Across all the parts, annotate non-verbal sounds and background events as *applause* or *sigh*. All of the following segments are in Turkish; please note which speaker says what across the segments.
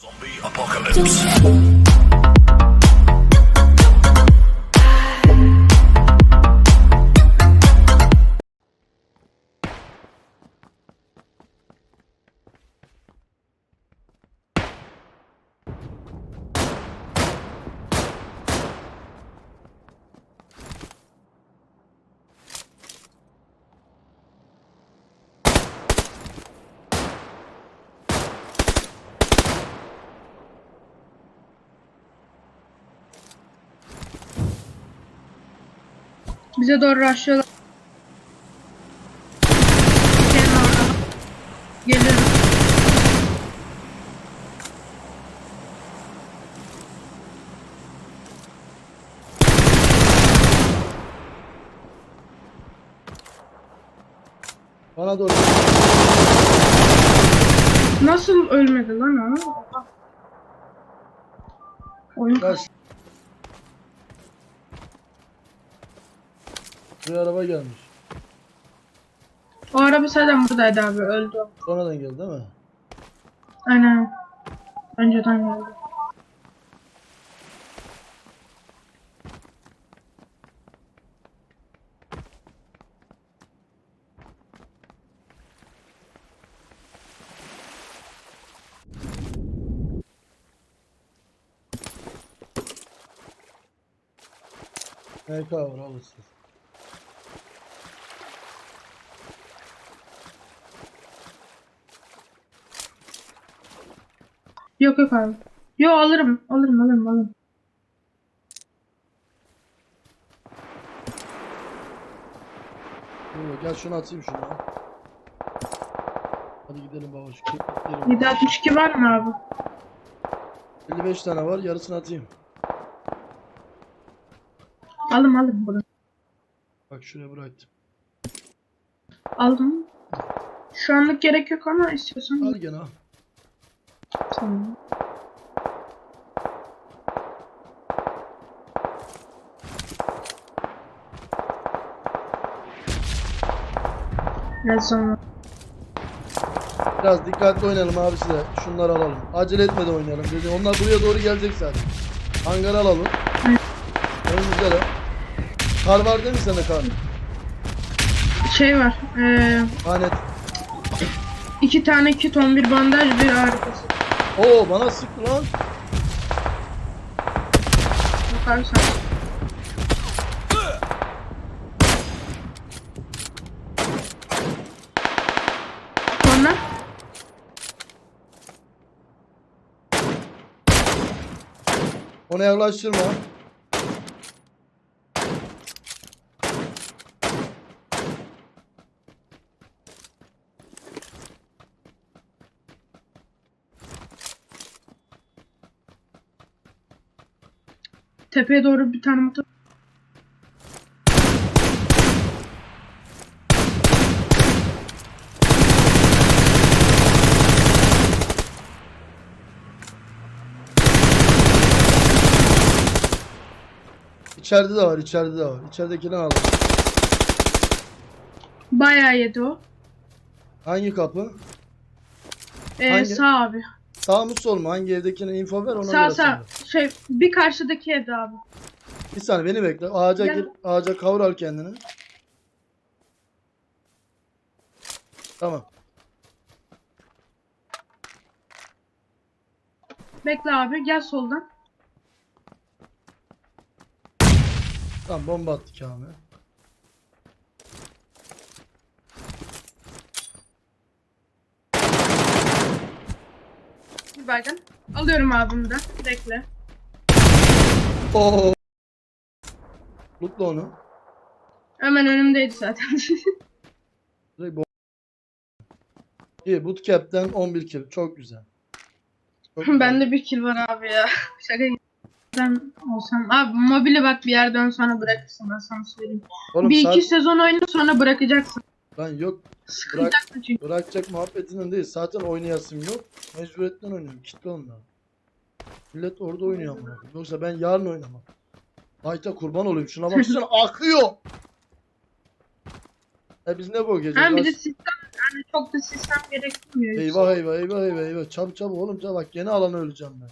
Speaker 1: Zombie apocalypse.
Speaker 2: Bize doğru rushlıyorlar. Gelin orada. Gelirim.
Speaker 3: Bana doğru.
Speaker 2: Nasıl ölmedi lan o? Oyun
Speaker 3: Gel. Bir araba gelmiş.
Speaker 2: O araba zaten buradaydı abi öldü.
Speaker 3: Sonradan geldi değil mi?
Speaker 2: Aynen. Önceden geldi.
Speaker 3: MK var alırsın.
Speaker 2: Yok yok abi. Yo alırım. Alırım alırım alırım.
Speaker 3: Gel şunu atayım şuna. Hadi gidelim baba şu keklikleri.
Speaker 2: 762 var mı abi?
Speaker 3: 55 tane var yarısını atayım.
Speaker 2: Alım alım bunu.
Speaker 3: Bak şuraya bıraktım.
Speaker 2: Aldım. Şu anlık gerek yok ama istiyorsan.
Speaker 3: Al gene al.
Speaker 2: Tamam. Biraz sonra.
Speaker 3: Biraz dikkatli oynayalım abi size. Şunları alalım. Acele etmeden oynayalım dedi. Onlar buraya doğru gelecek zaten. Hangar alalım. Önümüzde de. Kar var değil mi sende kar?
Speaker 2: Şey var. Eee
Speaker 3: Hanet.
Speaker 2: iki tane kit 11 bandaj bir harikası.
Speaker 3: Oo bana sıktı lan.
Speaker 2: Yukarı sen. Sonra
Speaker 3: Ona yaklaştırma.
Speaker 2: Tepeye doğru bir tane motor.
Speaker 3: İçeride de var, içeride de var. İçeridekinden alalım.
Speaker 2: Bayağı yedi o.
Speaker 3: Hangi kapı?
Speaker 2: Ee,
Speaker 3: Hangi?
Speaker 2: sağ abi.
Speaker 3: Sağ mı sol mu? Hangi evdekine info ver ona
Speaker 2: Sağ
Speaker 3: göre
Speaker 2: sağ.
Speaker 3: söyle.
Speaker 2: Şey bir karşıdaki evde abi.
Speaker 3: Bir saniye beni bekle. Ağaca
Speaker 2: Gel.
Speaker 3: gir. Ağaca kavur al kendini. Tamam.
Speaker 2: Bekle abi gel soldan.
Speaker 3: Tamam bomba attı Kamil.
Speaker 2: Bir baygın. Alıyorum abi bunu da. Bekle.
Speaker 3: Oo. Mutlu onu.
Speaker 2: Hemen önümdeydi zaten.
Speaker 3: İyi bootcamp'ten 11 kill. Çok güzel. Çok *laughs* güzel.
Speaker 2: Bende bir kill var abi ya. *laughs* Şaka gibi. Ben olsam. Abi mobili bak bir yerden sonra bırakırsın ben sana söyleyeyim.
Speaker 3: Oğlum
Speaker 2: bir
Speaker 3: saat-
Speaker 2: iki sezon oyunu sonra bırakacaksın.
Speaker 3: Lan yok
Speaker 2: Sıkılacaksın çünkü.
Speaker 3: bırakacak muhabbetinden değil. Zaten oynayasım yok. Mecburiyetten oynuyorum. Kitle onlar. Millet orada oynuyor ama. Yoksa ben yarın oynamam. Ayta kurban olayım. Şuna baksana akıyor. E biz ne bok yiyeceğiz?
Speaker 2: Ha bir de sistem Yani çok da sistem gerekmiyor.
Speaker 3: Eyvah eyvah eyvah eyvah eyvah. Çabuk çabuk oğlum çabuk. Bak gene alana öleceğim ben.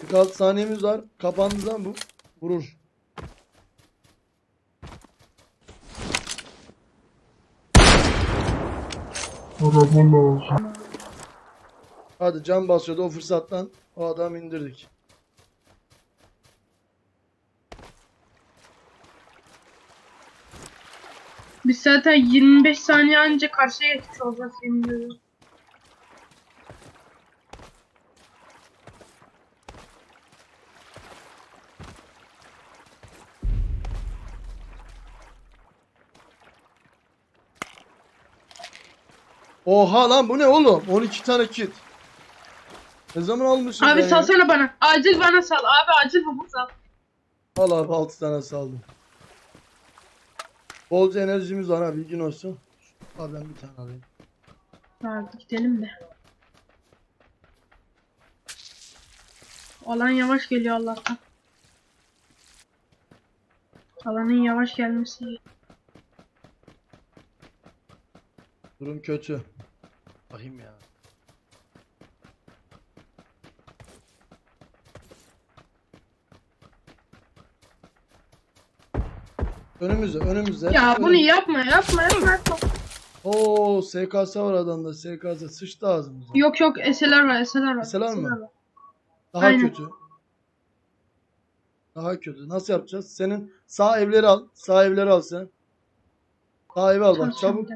Speaker 3: 46 saniyemiz var. Kapandığı zaman bu vurur. Hadi can basıyordu o fırsattan o adamı indirdik.
Speaker 2: Biz zaten 25 saniye önce karşıya geçmiş olacağız ediyorum.
Speaker 3: Oha lan bu ne oğlum? 12 tane kit. Ne zaman almışım
Speaker 2: Abi
Speaker 3: ben ya?
Speaker 2: salsana bana. Acil bana sal. Abi acil bana sal.
Speaker 3: Al abi 6 tane saldım. Bolca enerjimiz var ha bilgin olsun. Abi ben bir tane alayım.
Speaker 2: Abi gidelim de. Alan yavaş geliyor Allah'tan. Alanın yavaş gelmesi.
Speaker 3: Durum kötü. Bakayım ya. Önümüzde, önümüzde.
Speaker 2: Ya bunu
Speaker 3: önümüzde.
Speaker 2: yapma yapma yapma. yapma.
Speaker 3: Oo, SKS var adamda. SKS sıçtı ağzımıza.
Speaker 2: Yok yok eseler var eseler var.
Speaker 3: Mi?
Speaker 2: var.
Speaker 3: Daha
Speaker 2: Aynen.
Speaker 3: kötü. Daha kötü. Nasıl yapacağız? Senin sağ evleri al. Sağ evleri al sen. Sağ evi al bak çabuk.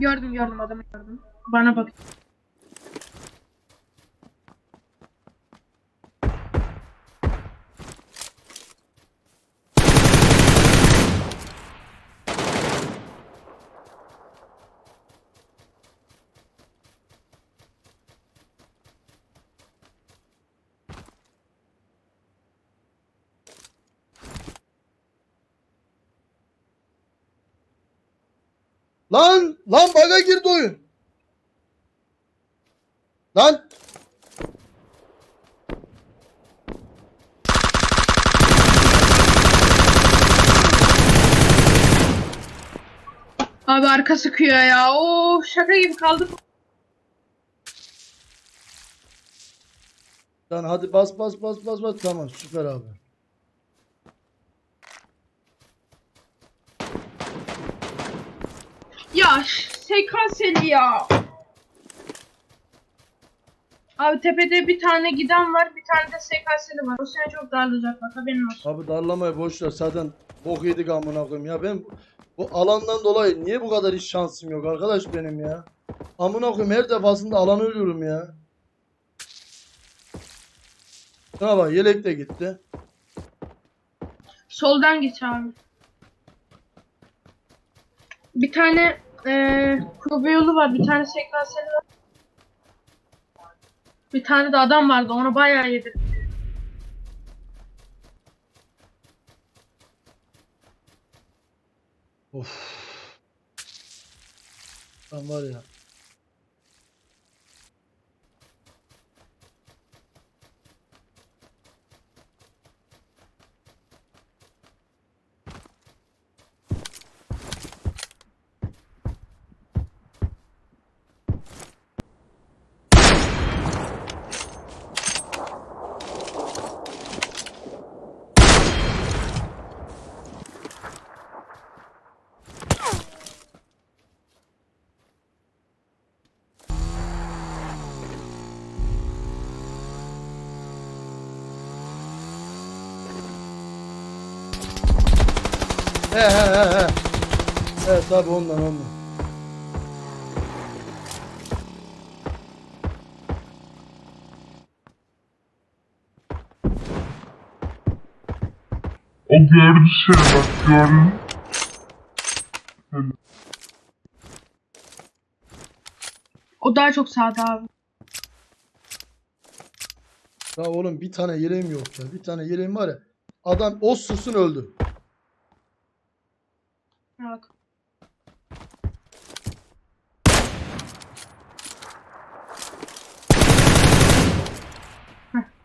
Speaker 2: Gördüm gördüm adamı gördüm. Bana bak.
Speaker 3: Lan! Lan baga girdi oyun. Lan!
Speaker 2: Abi arka sıkıyor ya. Oo şaka gibi kaldık.
Speaker 3: Lan hadi bas bas bas bas bas. Tamam süper abi.
Speaker 2: Ya SKS'li ya. Abi tepede bir tane giden var, bir tane de SKS'li var. O seni çok darlayacak bak haberin olsun.
Speaker 3: Abi darlamayı boş ver. Zaten bok yedik amına koyayım. Ya ben bu alandan dolayı niye bu kadar hiç şansım yok arkadaş benim ya? Amına koyayım her defasında alanı ölüyorum ya. Şuna bak yelek de gitti.
Speaker 2: Soldan geç abi. Bir tane eee Kobe yolu var, bir tane SKS'li var. Bir tane de adam vardı, onu bayağı yedim.
Speaker 3: Of. Lan var ya. He he. Evet tabi ondan ondan.
Speaker 4: O gördü seni bak gördün.
Speaker 2: O daha çok sağda abi.
Speaker 3: Ya oğlum bir tane yeleğim yok ya. Bir tane yeleğim var ya. Adam o susun öldü.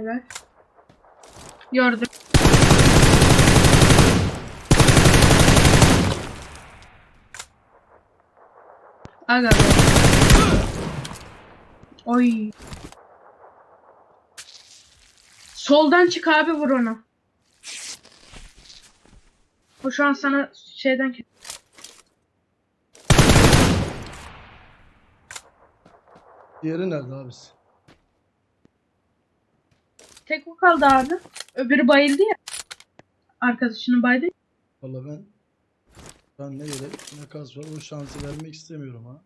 Speaker 2: Evet. Gördüm. Aga. Oy. Soldan çık abi vur onu. O şu an sana şeyden
Speaker 3: Diğeri nerede abisi?
Speaker 2: Tek o kaldı abi. Öbürü bayıldı ya. Arkadaşını baydı.
Speaker 3: Valla ben ben ne gerek ne kas var o şansı vermek istemiyorum ha.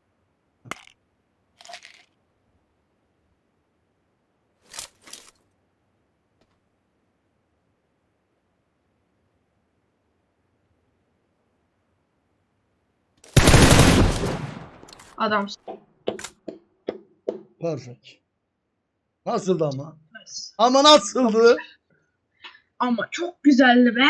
Speaker 2: Adam.
Speaker 3: Perfect. Nasıldı ama? Ama nasıldı?
Speaker 2: Ama çok güzeldi be.